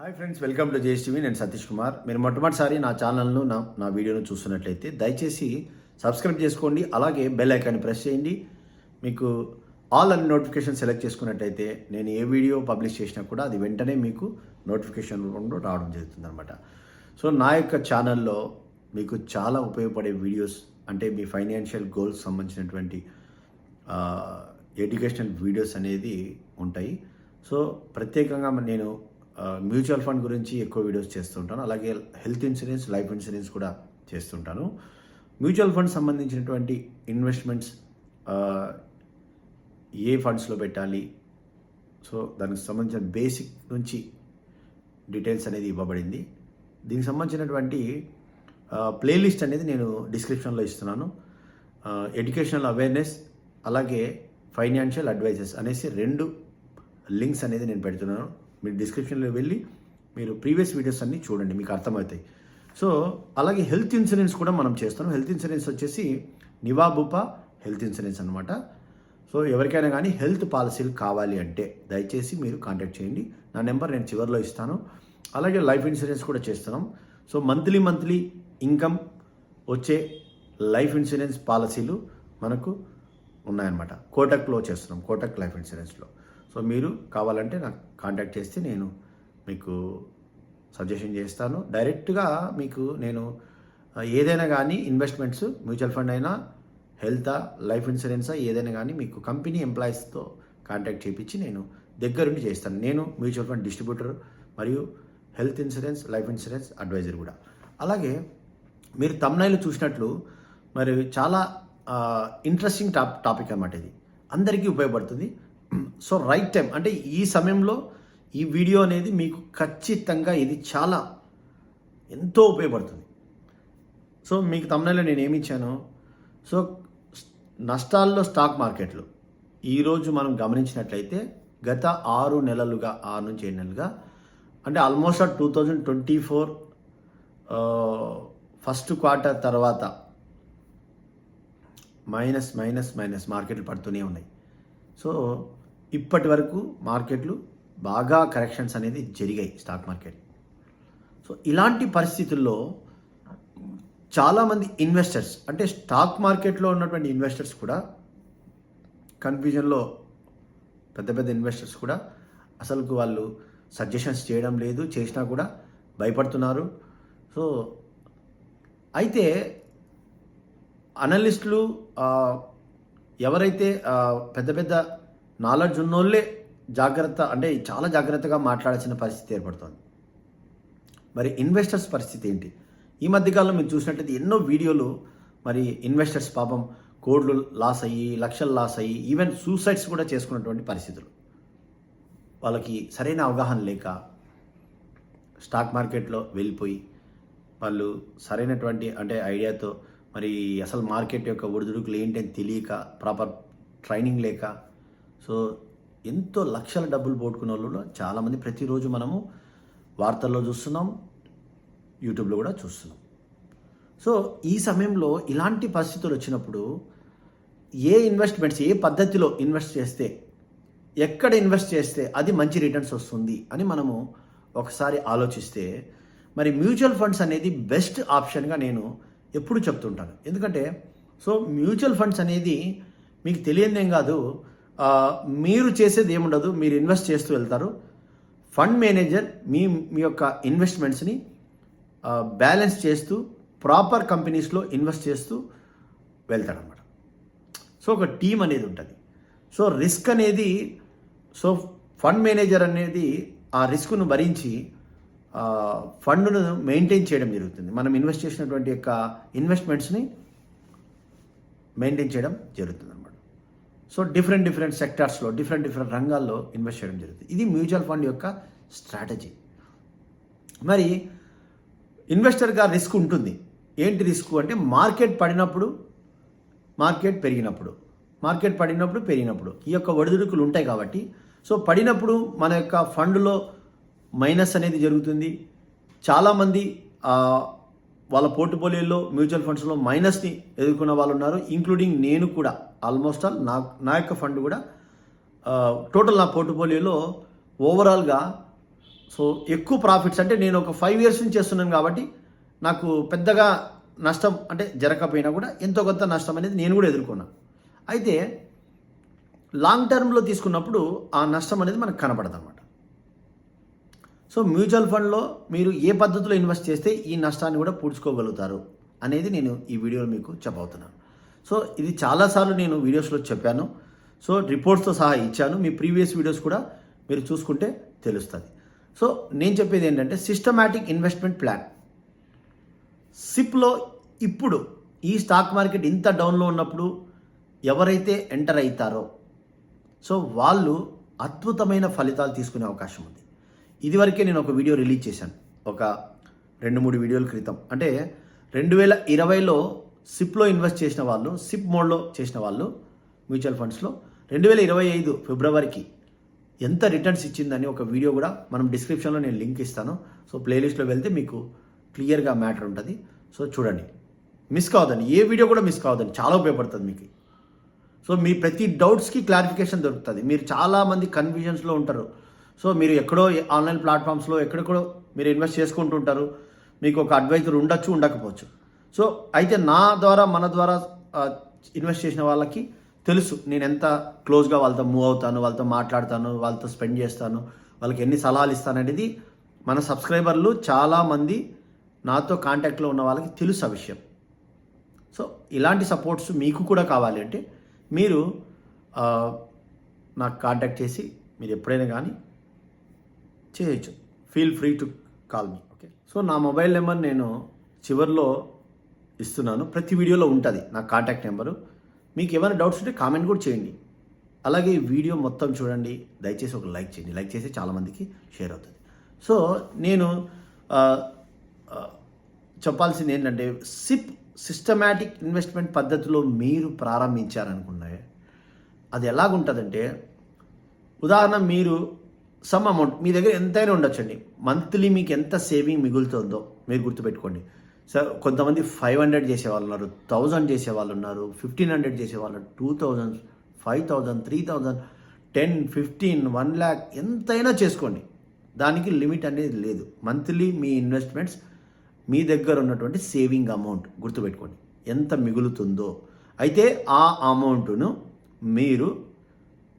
Hi friends welcome to JSTV నేను సతీష్ కుమార్. మీరు మొట్టమొదటిసారి నా ఛానల్ను నా నా వీడియోను చూస్తున్నట్లయితే దయచేసి సబ్స్క్రైబ్ చేసుకోండి. అలాగే బెల్ ఐకాన్ని ప్రెస్ చేయండి. మీకు ఆల్ అన్ని నోటిఫికేషన్ సెలెక్ట్ చేసుకున్నట్టయితే నేను ఏ వీడియో పబ్లిష్ చేసినా కూడా అది వెంటనే మీకు నోటిఫికేషన్ రూపంలో రావడం జరుగుతుంది అనమాట సో నా యొక్క ఛానల్లో మీకు చాలా ఉపయోగపడే వీడియోస్ అంటే మీ ఫైనాన్షియల్ గోల్స్ సంబంధించినటువంటి ఎడ్యుకేషనల్ వీడియోస్ అనేది ఉంటాయి. సో ప్రత్యేకంగా నేను మ్యూచువల్ ఫండ్ గురించి ఎక్కువ వీడియోస్ చేస్తుంటాను. అలాగే హెల్త్ ఇన్సూరెన్స్ లైఫ్ ఇన్సూరెన్స్ కూడా చేస్తుంటాను. మ్యూచువల్ ఫండ్ సంబంధించినటువంటి ఇన్వెస్ట్మెంట్స్ ఏ ఫండ్స్లో పెట్టాలి? సో దానికి సంబంధించిన బేసిక్ నుంచి డీటెయిల్స్ అనేది ఇవ్వబడింది. దీనికి సంబంధించినటువంటి ప్లేలిస్ట్ అనేది నేను డిస్క్రిప్షన్లో ఇస్తున్నాను. ఎడ్యుకేషనల్ అవేర్నెస్ అలాగే ఫైనాన్షియల్ అడ్వైజెస్ అనేసి రెండు లింక్స్ అనేది నేను పెడుతున్నాను. మీరు డిస్క్రిప్షన్లో వెళ్ళి మీరు ప్రీవియస్ వీడియోస్ అన్నీ చూడండి మీకు అర్థమవుతాయి. సో అలాగే హెల్త్ ఇన్సూరెన్స్ కూడా మనం చేస్తాం. హెల్త్ ఇన్సూరెన్స్ వచ్చేసి నివాబుపా హెల్త్ ఇన్సూరెన్స్ అనమాట సో ఎవరికైనా కానీ హెల్త్ పాలసీలు కావాలి అంటే దయచేసి మీరు కాంటాక్ట్ చేయండి. నా నెంబర్ నేను చివరిలో ఇస్తాను. అలాగే లైఫ్ ఇన్సూరెన్స్ కూడా చేస్తున్నాం. సో మంత్లీ మంత్లీ ఇన్కమ్ వచ్చే లైఫ్ ఇన్సూరెన్స్ పాలసీలు మనకు ఉన్నాయన్నమాట. కోటక్లో చేస్తున్నాం. కోటక్ లైఫ్ ఇన్సూరెన్స్లో సో మీరు కావాలంటే నాకు కాంటాక్ట్ చేస్తే నేను మీకు సజెషన్ చేస్తాను. డైరెక్ట్గా మీకు నేను ఏదైనా కానీ ఇన్వెస్ట్మెంట్స్ మ్యూచువల్ ఫండ్ అయినా హెల్తా లైఫ్ ఇన్సూరెన్సా ఏదైనా కానీ మీకు కంపెనీ ఎంప్లాయీస్తో కాంటాక్ట్ చేయించి నేను దగ్గరుండి చేస్తాను. నేను మ్యూచువల్ ఫండ్ డిస్ట్రిబ్యూటర్ మరియు health insurance life insurance advisor కూడా. అలాగే మీరు తమ్నైలు చూసినట్లు మరి చాలా ఇంట్రెస్టింగ్ టాప్ టాపిక్ అన్నమాట ఇది. అందరికీ ఉపయోగపడుతుంది. So right time. అంటే ఈ సమయంలో ఈ వీడియో అనేది మీకు ఖచ్చితంగా ఇది చాలా ఎంతో ఉపయోగపడుతుంది. సో మీకు తమ్నైలో నేను ఏమి ఇచ్చాను సో నష్టాల్లో స్టాక్ మార్కెట్లు ఈరోజు మనం గమనించినట్లయితే గత ఆరు నెలలుగా ఆరు నుంచి ఏడు నెలలుగా అంటే almost two thousand twenty four first quarter తర్వాత మైనస్ మైనస్ మైనస్ మార్కెట్లు పడుతూనే ఉన్నాయి. సో ఇప్పటి వరకు మార్కెట్లు బాగా కరెక్షన్స్ అనేది జరిగాయి స్టాక్ మార్కెట్. సో ఇలాంటి పరిస్థితుల్లో చాలామంది ఇన్వెస్టర్స్ అంటే స్టాక్ మార్కెట్లో ఉన్నటువంటి ఇన్వెస్టర్స్ కూడా కన్ఫ్యూజన్లో పెద్ద పెద్ద ఇన్వెస్టర్స్ కూడా అసలుకు వాళ్ళు సజెషన్స్ చేయడం లేదు చేసినా కూడా భయపడుతున్నారు. సో అయితే అనలిస్టులు ఎవరైతే పెద్ద పెద్ద నాలెడ్జ్ ఉన్నోళ్ళే జాగ్రత్త అంటే చాలా జాగ్రత్తగా మాట్లాడాల్సిన పరిస్థితి ఏర్పడుతుంది. మరి ఇన్వెస్టర్స్ పరిస్థితి ఏంటి? ఈ మధ్యకాలంలో మీరు చూసినట్టయితే ఎన్నో వీడియోలు మరి ఇన్వెస్టర్స్ పాపం కోడ్లు లాస్ అయ్యి లక్షలు లాస్ అయ్యి ఈవెన్ సూసైడ్స్ కూడా చేసుకున్నటువంటి పరిస్థితులు. వాళ్ళకి సరైన అవగాహన లేక స్టాక్ మార్కెట్లో వెళ్ళిపోయి వాళ్ళు సరైనటువంటి అంటే ఐడియాతో మరి అసలు మార్కెట్ యొక్క ఒడిదుడుకులు ఏంటని తెలియక ప్రాపర్ ట్రైనింగ్ లేక సో ఎంతో లక్షల డబ్బులు పోగొట్టుకున్న వాళ్ళు చాలామంది ప్రతిరోజు మనము వార్తల్లో చూస్తున్నాం యూట్యూబ్లో కూడా చూస్తున్నాం. సో ఈ సమయంలో ఇలాంటి పరిస్థితులు వచ్చినప్పుడు ఏ ఇన్వెస్ట్మెంట్స్ ఏ పద్ధతిలో ఇన్వెస్ట్ చేస్తే ఎక్కడ ఇన్వెస్ట్ చేస్తే అది మంచి రిటర్న్స్ వస్తుంది అని మనము ఒకసారి ఆలోచిస్తే మరి మ్యూచువల్ ఫండ్స్ అనేది బెస్ట్ ఆప్షన్గా నేను ఎప్పుడు చెప్తుంటాను. ఎందుకంటే సో మ్యూచువల్ ఫండ్స్ అనేది మీకు తెలియదేం కాదు మీరు చేసేది ఏముండదు మీరు ఇన్వెస్ట్ చేస్తూ వెళ్తారు. ఫండ్ మేనేజర్ మీ మీ యొక్క ఇన్వెస్ట్మెంట్స్ని బ్యాలెన్స్ చేస్తూ ప్రాపర్ కంపెనీస్లో ఇన్వెస్ట్ చేస్తూ వెళ్తాడనమాట సో ఒక టీం అనేది ఉంటుంది. సో రిస్క్ అనేది సో ఫండ్ మేనేజర్ అనేది ఆ రిస్క్ను భరించి ఫండ్ను మెయింటైన్ చేయడం జరుగుతుంది. మనం ఇన్వెస్ట్ చేసినటువంటి యొక్క ఇన్వెస్ట్మెంట్స్ని మెయింటైన్ చేయడం జరుగుతుంది అనమాట సో డిఫరెంట్ డిఫరెంట్ సెక్టార్స్లో డిఫరెంట్ డిఫరెంట్ రంగాల్లో ఇన్వెస్ట్ చేయడం జరుగుతుంది. ఇది మ్యూచువల్ ఫండ్ యొక్క స్ట్రాటజీ. మరి ఇన్వెస్టర్గా రిస్క్ ఉంటుంది. ఏంటి రిస్క్ అంటే మార్కెట్ పడినప్పుడు మార్కెట్ పెరిగినప్పుడు మార్కెట్ పడినప్పుడు పెరిగినప్పుడు ఈ యొక్క ఒడిదుడుకులు ఉంటాయి కాబట్టి సో పడినప్పుడు మన యొక్క ఫండ్లో మైనస్ అనేది జరుగుతుంది. చాలామంది వాళ్ళ పోర్ట్ఫోలియోలో మ్యూచువల్ ఫండ్స్లో మైనస్ని ఎదుర్కొన్న వాళ్ళు ఉన్నారు ఇంక్లూడింగ్ నేను కూడా. ఆల్మోస్ట్ ఆల్ నా నా యొక్క ఫండ్ కూడా టోటల్ నా పోర్ట్ఫోలియోలో ఓవరాల్గా సో ఎక్కువ ప్రాఫిట్స్ అంటే నేను ఒక ఫైవ్ ఇయర్స్ నుంచి చేస్తున్నాను కాబట్టి నాకు పెద్దగా నష్టం అంటే జరగకపోయినా కూడా ఎంతో కొంత నష్టం అనేది నేను కూడా ఎదుర్కొన్నాను అయితే లాంగ్ టర్మ్లో తీసుకున్నప్పుడు ఆ నష్టం అనేది మనకు కనపడదనమాట సో మ్యూచువల్ ఫండ్లో మీరు ఏ పద్ధతిలో ఇన్వెస్ట్ చేస్తే ఈ నష్టాన్ని కూడా పూడ్చుకోగలుగుతారు అనేది నేను ఈ వీడియోలో మీకు చెప్పబోతున్నాను. సో ఇది చాలాసార్లు నేను వీడియోస్లో చెప్పాను. సో రిపోర్ట్స్తో సహా ఇచ్చాను. మీ ప్రీవియస్ వీడియోస్ కూడా మీరు చూసుకుంటే తెలుస్తుంది. సో నేను చెప్పేది ఏంటంటే సిస్టమాటిక్ ఇన్వెస్ట్మెంట్ ప్లాన్. సిప్లో ఇప్పుడు ఈ స్టాక్ మార్కెట్ ఇంత డౌన్లో ఉన్నప్పుడు ఎవరైతే ఎంటర్ అవుతారో సో వాళ్ళు అద్భుతమైన ఫలితాలు తీసుకునే అవకాశం ఉంది. ఇదివరకే నేను ఒక వీడియో రిలీజ్ చేశాను. ఒక రెండు మూడు వీడియోల క్రితం. అంటే రెండు వేల ఇరవైలో సిప్లో ఇన్వెస్ట్ చేసిన వాళ్ళు సిప్ మోడ్లో చేసిన వాళ్ళు మ్యూచువల్ ఫండ్స్లో రెండు వేల ఇరవై ఐదు ఫిబ్రవరికి ఎంత రిటర్న్స్ ఇచ్చిందని ఒక వీడియో కూడా మనం డిస్క్రిప్షన్లో నేను లింక్ ఇస్తాను. సో ప్లేలిస్ట్లో వెళ్తే మీకు క్లియర్గా మ్యాటర్ ఉంటుంది. సో చూడండి. మిస్ కావద్దండి. ఏ వీడియో కూడా మిస్ కావద్దండి. చాలా ఉపయోగపడుతుంది మీకు. సో మీ ప్రతి డౌట్స్కి క్లారిఫికేషన్ దొరుకుతుంది. మీరు చాలామంది కన్ఫ్యూజన్స్లో ఉంటారు. సో మీరు ఎక్కడో ఆన్లైన్ ప్లాట్ఫామ్స్లో ఎక్కడెక్కడో మీరు ఇన్వెస్ట్ చేసుకుంటుంటారు. మీకు ఒక అడ్వైజర్ ఉండొచ్చు ఉండకపోవచ్చు. సో అయితే నా ద్వారా మన ద్వారా ఇన్వెస్ట్ చేసిన వాళ్ళకి తెలుసు నేను ఎంత క్లోజ్గా వాళ్ళతో మూవ్ అవుతాను వాళ్ళతో మాట్లాడతాను వాళ్ళతో స్పెండ్ చేస్తాను వాళ్ళకి ఎన్ని సలహాలు ఇస్తాను అనేది మన సబ్స్క్రైబర్లు చాలామంది నాతో కాంటాక్ట్లో ఉన్న వాళ్ళకి తెలుసు ఆ విషయం. సో ఇలాంటి సపోర్ట్స్ మీకు కూడా కావాలి అంటే మీరు నాకు కాంటాక్ట్ చేసి మీరు ఎప్పుడైనా కానీ చేయొచ్చు feel free to call me okay so నా మొబైల్ నెంబర్ నేను చివరిలో ఇస్తున్నాను. ప్రతి వీడియోలో ఉంటుంది నా కాంటాక్ట్ నెంబరు మీకు ఏమైనా డౌట్స్ ఉంటే కామెంట్ కూడా చేయండి. అలాగే ఈ వీడియో మొత్తం చూడండి. దయచేసి ఒక లైక్ చేయండి. లైక్ చేసి చాలామందికి షేర్ అవుతుంది. సో నేను చెప్పాల్సింది ఏంటంటే సిప్ సిస్టమేటిక్ ఇన్వెస్ట్మెంట్ పద్ధతిలో మీరు ప్రారంభించారనుకున్నాయి అది ఎలాగుంటుందంటే ఉదాహరణ మీరు సమ్ అమౌంట్ మీ దగ్గర ఎంతైనా ఉండొచ్చండి. మంత్లీ మీకు ఎంత సేవింగ్ మిగులుతుందో మీరు గుర్తుపెట్టుకోండి. సార్ కొంతమంది ఫైవ్ హండ్రెడ్ చేసే వాళ్ళు ఉన్నారు థౌజండ్ చేసే వాళ్ళు ఉన్నారు ఫిఫ్టీన్ హండ్రెడ్ చేసే వాళ్ళు two thousand five thousand three thousand ten fifteen one lakh ఎంతైనా చేసుకోండి. దానికి లిమిట్ అనేది లేదు. మంత్లీ మీ ఇన్వెస్ట్మెంట్స్ మీ దగ్గర ఉన్నటువంటి సేవింగ్ అమౌంట్ గుర్తుపెట్టుకోండి. ఎంత మిగులుతుందో. అయితే ఆ అమౌంట్ను మీరు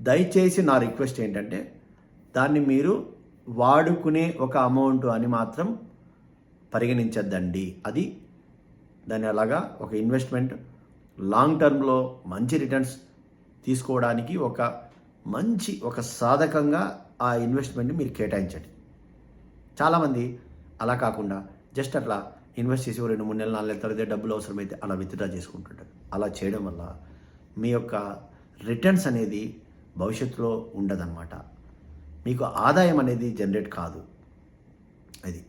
దయచేసి నా రిక్వెస్ట్ ఏంటంటే దాన్ని మీరు వాడుకునే ఒక అమౌంట్ అని మాత్రం పరిగణించద్దండి. అది దాన్ని అలాగా ఒక ఇన్వెస్ట్మెంట్ లాంగ్ టర్మ్లో మంచి రిటర్న్స్ తీసుకోవడానికి ఒక మంచి ఒక సాధకంగా ఆ ఇన్వెస్ట్మెంట్ని మీరు కేటాయించండి. చాలామంది అలా కాకుండా జస్ట్ అట్లా ఇన్వెస్ట్ చేసి రెండు మూడు నెలలు నాలుగు నెలల తర్వాత డబ్బులు అవసరమైతే అలా విత్డ్రా చేసుకుంటుంటారు. అలా చేయడం వల్ల మీ యొక్క రిటర్న్స్ అనేది భవిష్యత్తులో ఉండదన్నమాట. మీకు ఆదాయం అనేది జనరేట్ కాదు. అది.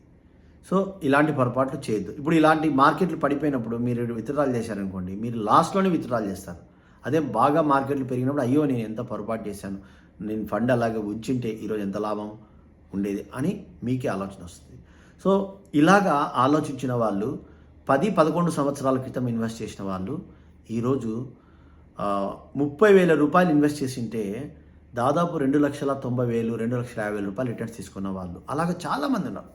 సో ఇలాంటి పొరపాట్లు చేయొద్దు. ఇప్పుడు ఇలాంటి మార్కెట్లు పడిపోయినప్పుడు మీరు విత్డ్రాల్ చేశారనుకోండి మీరు లాస్ట్లోనే విత్డ్రాల్ చేస్తారు. అదే బాగా మార్కెట్లు పెరిగినప్పుడు అయ్యో నేను ఎంత పొరపాటు చేశాను నేను ఫండ్ అలాగే ఉంచింటే ఈరోజు ఎంత లాభం ఉండేది అని మీకే ఆలోచన వస్తుంది. సో ఇలాగా ఆలోచించిన వాళ్ళు పది పదకొండు సంవత్సరాల క్రితం ఇన్వెస్ట్ చేసిన వాళ్ళు ఈరోజు ముప్పై వేల రూపాయలు ఇన్వెస్ట్ చేసింటే దాదాపు రెండు లక్షల తొంభై వేలు రెండు లక్షల యాభై వేల రూపాయలు రిటర్న్స్ తీసుకున్న వాళ్ళు. అలాగే చాలామంది ఉన్నారు.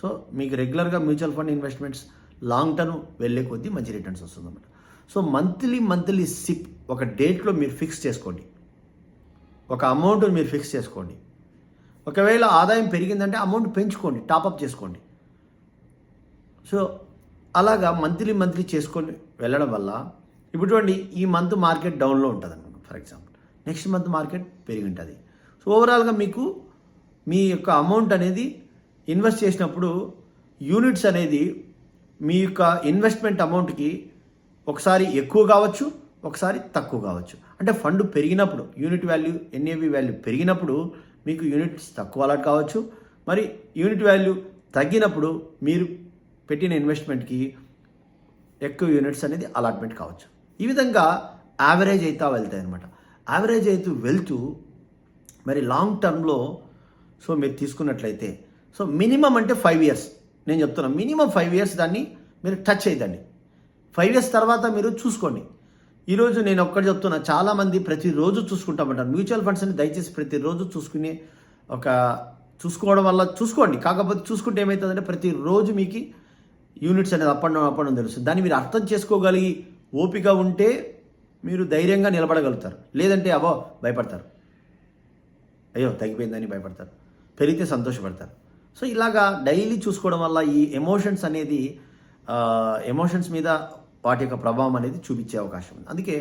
సో మీకు రెగ్యులర్గా mutual fund investments long term వెళ్ళే కొద్దీ మంచి రిటర్న్స్ వస్తుందన్నమాట. సో మంత్లీ మంత్లీ సిప్ ఒక డేట్లో మీరు ఫిక్స్ చేసుకోండి. ఒక అమౌంట్ మీరు ఫిక్స్ చేసుకోండి. ఒకవేళ ఆదాయం పెరిగిందంటే అమౌంట్ పెంచుకోండి టాపప్ చేసుకోండి. సో అలాగా మంత్లీ మంత్లీ చేసుకొని వెళ్ళడం వల్ల ఇప్పుడు చూడండి ఈ మంత్ మార్కెట్ డౌన్లో ఉంటుంది అనమాట for example next month market పెరిగి ఉంటుంది సో ఓవరాల్గా మీకు మీ యొక్క అమౌంట్ అనేది ఇన్వెస్ట్ చేసినప్పుడు యూనిట్స్ అనేది మీ యొక్క ఇన్వెస్ట్మెంట్ అమౌంట్కి ఒకసారి ఎక్కువ కావచ్చు ఒకసారి తక్కువ కావచ్చు. అంటే ఫండ్ పెరిగినప్పుడు యూనిట్ వాల్యూ ఎన్ఏవి వాల్యూ పెరిగినప్పుడు మీకు యూనిట్స్ తక్కువ అలాట్ కావచ్చు. మరి యూనిట్ వాల్యూ తగ్గినప్పుడు మీరు పెట్టిన ఇన్వెస్ట్మెంట్కి ఎక్కువ యూనిట్స్ అనేది అలాట్మెంట్ కావచ్చు. ఈ విధంగా యావరేజ్ అవుతా వెళ్తాయి అనమాట యావరేజ్ అయితే వెళ్తూ మరి లాంగ్ టర్మ్లో సో మీరు తీసుకున్నట్లయితే సో మినిమం అంటే ఫైవ్ ఇయర్స్ నేను చెప్తున్నా మినిమం ఫైవ్ ఇయర్స్ దాన్ని మీరు టచ్ చేయదండి ఫైవ్ ఇయర్స్ తర్వాత మీరు చూసుకోండి. ఈరోజు నేను ఒక్కటి చెప్తున్నా చాలామంది ప్రతిరోజు చూసుకుంటామంటారు. మ్యూచువల్ ఫండ్స్ని దయచేసి ప్రతిరోజు చూసుకునే ఒక చూసుకోవడం వల్ల చూసుకోండి. కాకపోతే చూసుకుంటే ఏమవుతుందంటే ప్రతిరోజు మీకు యూనిట్స్ అనేది up and down up and down తెలుస్తుంది. దాన్ని మీరు అర్థం చేసుకోగలిగి ఓపిక ఉంటే మీరు ధైర్యంగా నిలబడగలుగుతారు. లేదంటే అవో భయపడతారు. అయ్యో తగ్గిపోయిందని భయపడతారు. పెరిగితే సంతోషపడతారు. సో ఇలాగా డైలీ చూసుకోవడం వల్ల ఈ ఎమోషన్స్ అనేది ఎమోషన్స్ మీద వాటి యొక్క ప్రభావం అనేది చూపించే అవకాశం ఉంది. అందుకే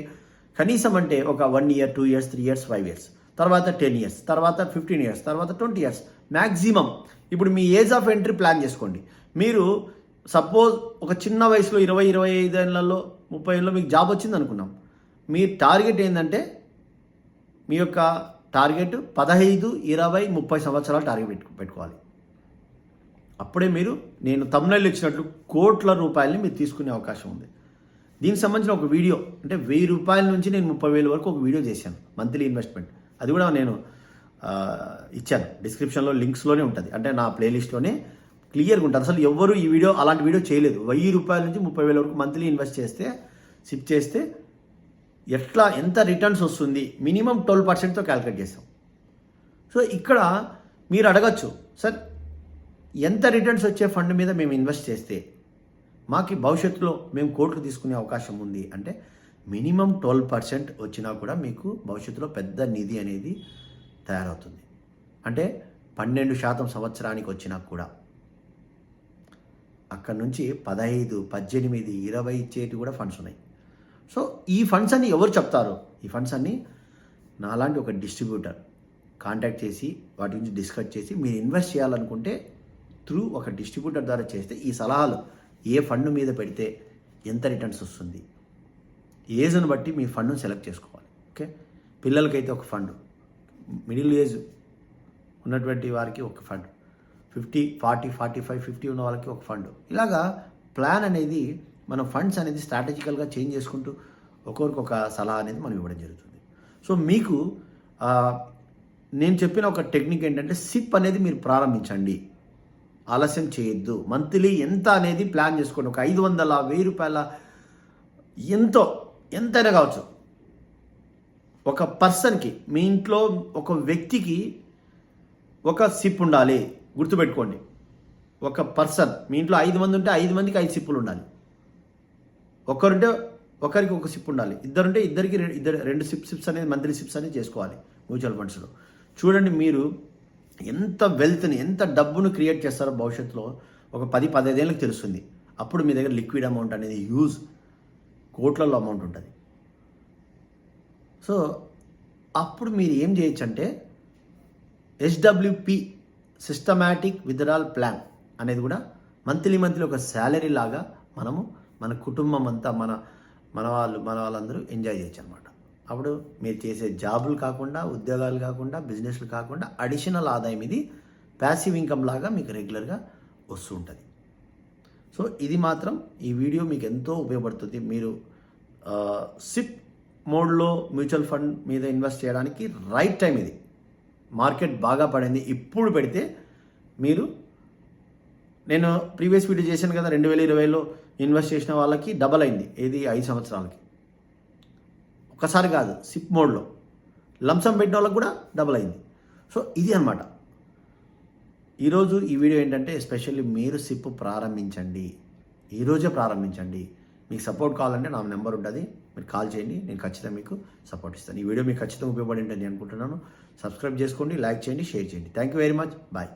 కనీసం అంటే ఒక one year two years three years five years తర్వాత టెన్ ఇయర్స్ తర్వాత ఫిఫ్టీన్ ఇయర్స్ తర్వాత ట్వంటీ ఇయర్స్ మ్యాక్సిమం ఇప్పుడు మీ ఏజ్ ఆఫ్ ఎంట్రీ ప్లాన్ చేసుకోండి. మీరు సపోజ్ ఒక చిన్న వయసులో ఇరవై ఇరవై ఐదు ఏళ్ళలో ముప్పై ఏళ్ళలో మీకు జాబ్ వచ్చింది అనుకున్నాం మీ టార్గెట్ ఏంటంటే మీ యొక్క టార్గెట్ పదహైదు ఇరవై ముప్పై సంవత్సరాల టార్గెట్ పెట్టు పెట్టుకోవాలి. అప్పుడే మీరు నేను తమిళ ఇచ్చినట్లు కోట్ల రూపాయలని మీరు తీసుకునే అవకాశం ఉంది. దీనికి సంబంధించిన ఒక వీడియో అంటే వెయ్యి రూపాయల నుంచి నేను ముప్పై వేల వరకు ఒక వీడియో చేశాను మంత్లీ ఇన్వెస్ట్మెంట్. అది కూడా నేను ఇచ్చాను. డిస్క్రిప్షన్లో లింక్స్లోనే ఉంటుంది. అంటే నా ప్లేలిస్ట్లోనే క్లియర్గా ఉంటుంది. అసలు ఎవరు ఈ వీడియో అలాంటి వీడియో చేయలేదు. వెయ్యి రూపాయల నుంచి ముప్పై వేల వరకు మంత్లీ ఇన్వెస్ట్ చేస్తే సిప్ చేస్తే ఎట్లా ఎంత రిటర్న్స్ వస్తుంది? మినిమం ట్వెల్వ్ పర్సెంట్తో క్యాలిక్యులేట్ చేస్తాం. సో ఇక్కడ మీరు అడగచ్చు సార్ ఎంత రిటర్న్స్ వచ్చే ఫండ్ మీద మేము ఇన్వెస్ట్ చేస్తే మాకు భవిష్యత్తులో మేము కోట్లు తీసుకునే అవకాశం ఉంది? అంటే మినిమం ట్వెల్వ్ పర్సెంట్ వచ్చినా కూడా మీకు భవిష్యత్తులో పెద్ద నిధి అనేది తయారవుతుంది. అంటే పన్నెండు శాతం సంవత్సరానికి వచ్చినా కూడా. అక్కడ నుంచి పదహైదు పద్దెనిమిది ఇరవై ఇచ్చేటి కూడా ఫండ్స్ ఉన్నాయి. సో ఈ ఫండ్స్ అన్ని ఎవరు చెప్తారు? ఈ ఫండ్స్ అన్ని నాలాంటి ఒక డిస్ట్రిబ్యూటర్ కాంటాక్ట్ చేసి వాటి గురించి డిస్కస్ చేసి మీరు ఇన్వెస్ట్ చేయాలనుకుంటే త్రూ ఒక డిస్ట్రిబ్యూటర్ ద్వారా చేస్తే ఈ సలహాలు ఏ ఫండ్ మీద పెడితే ఎంత రిటర్న్స్ వస్తుంది? ఏజ్ను బట్టి మీ ఫండ్ను సెలెక్ట్ చేసుకోవాలి. ఓకే పిల్లలకైతే ఒక ఫండ్ మిడిల్ ఏజ్ ఉన్నటువంటి వారికి ఒక fund fifty forty forty five fifty ఉన్న వాళ్ళకి ఒక ఫండ్ ఇలాగా ప్లాన్ అనేది మనం ఫండ్స్ అనేది స్ట్రాటజికల్గా చేంజ్ చేసుకుంటూ ఒక్కొరికి ఒక సలహా అనేది మనం ఇవ్వడం జరుగుతుంది. సో మీకు నేను చెప్పిన ఒక టెక్నిక్ ఏంటంటే సిప్ అనేది మీరు ప్రారంభించండి. ఆలస్యం చేయొద్దు. మంత్లీ ఎంత అనేది ప్లాన్ చేసుకోండి. ఒక ఐదు వందల వెయ్యి రూపాయల ఎంతో ఎంతైనా కావచ్చు. ఒక పర్సన్కి మీ ఇంట్లో ఒక వ్యక్తికి ఒక సిప్ ఉండాలి. గుర్తుపెట్టుకోండి. ఒక పర్సన్ మీ ఇంట్లో ఐదు మంది ఉంటే ఐదు మందికి ఐదు సిప్పులు ఉండాలి. ఒకరుంటే ఒకరికి ఒక సిప్ ఉండాలి. ఇద్దరుంటే ఇద్దరికి ఇద్దరు రెండు సిప్ సిప్స్ అనేది మంత్లీ సిప్స్ అనేది చేసుకోవాలి మ్యూచువల్ ఫండ్స్లో చూడండి మీరు ఎంత వెల్త్ని ఎంత డబ్బును క్రియేట్ చేస్తారో భవిష్యత్తులో ఒక పది పదిహేదేళ్ళకి తెలుస్తుంది. అప్పుడు మీ దగ్గర లిక్విడ్ అమౌంట్ అనేది యూజ్ కోట్లలో అమౌంట్ ఉంటుంది. సో అప్పుడు మీరు ఏం చేయొచ్చు అంటే హెచ్డబ్ల్యూపి సిస్టమాటిక్ విత్డ్రాల్ ప్లాన్ అనేది కూడా మంత్లీ మంత్లీ ఒక శాలరీ లాగా మనము మన కుటుంబం అంతా మన మన వాళ్ళు మన వాళ్ళందరూ ఎంజాయ్ చేయొచ్చు అనమాట అప్పుడు మీరు చేసే జాబులు కాకుండా ఉద్యోగాలు కాకుండా బిజినెస్లు కాకుండా అడిషనల్ ఆదాయం ఇది ప్యాసివ్ ఇన్కమ్ లాగా మీకు రెగ్యులర్గా వస్తూ ఉంటుంది సో ఇది మాత్రం ఈ వీడియో మీకు ఎంతో ఉపయోగపడుతుంది. మీరు సిప్ మోడ్లో మ్యూచువల్ ఫండ్ మీద ఇన్వెస్ట్ చేయడానికి రైట్ టైం ఇది. మార్కెట్ బాగా పడింది. ఇప్పుడు పెడితే మీరు నేను ప్రీవియస్ వీడియో చేశాను కదా రెండు వేల ఇరవైలో ఇన్వెస్ట్ చేసిన వాళ్ళకి డబల్ అయింది. ఏది? ఐదు సంవత్సరాలకి. ఒకసారి కాదు సిప్ మోడ్లో. లంసం పెట్టిన వాళ్ళకి కూడా డబల్ అయింది. సో ఇది అనమాట ఈరోజు ఈ వీడియో ఏంటంటే ఎస్పెషల్లీ మీరు సిప్ ప్రారంభించండి. ఈరోజే ప్రారంభించండి. మీకు సపోర్ట్ కావాలంటే నా నెంబర్ ఉంటుంది. మీరు కాల్ చేయండి. నేను ఖచ్చితంగా మీకు సపోర్ట్ ఇస్తాను. ఈ వీడియో మీకు ఖచ్చితంగా ఉపయోగపడి ఉంటుంది అనుకుంటున్నాను. సబ్స్క్రైబ్ చేసుకోండి లైక్ చేయండి షేర్ చేయండి. Thank you very much bye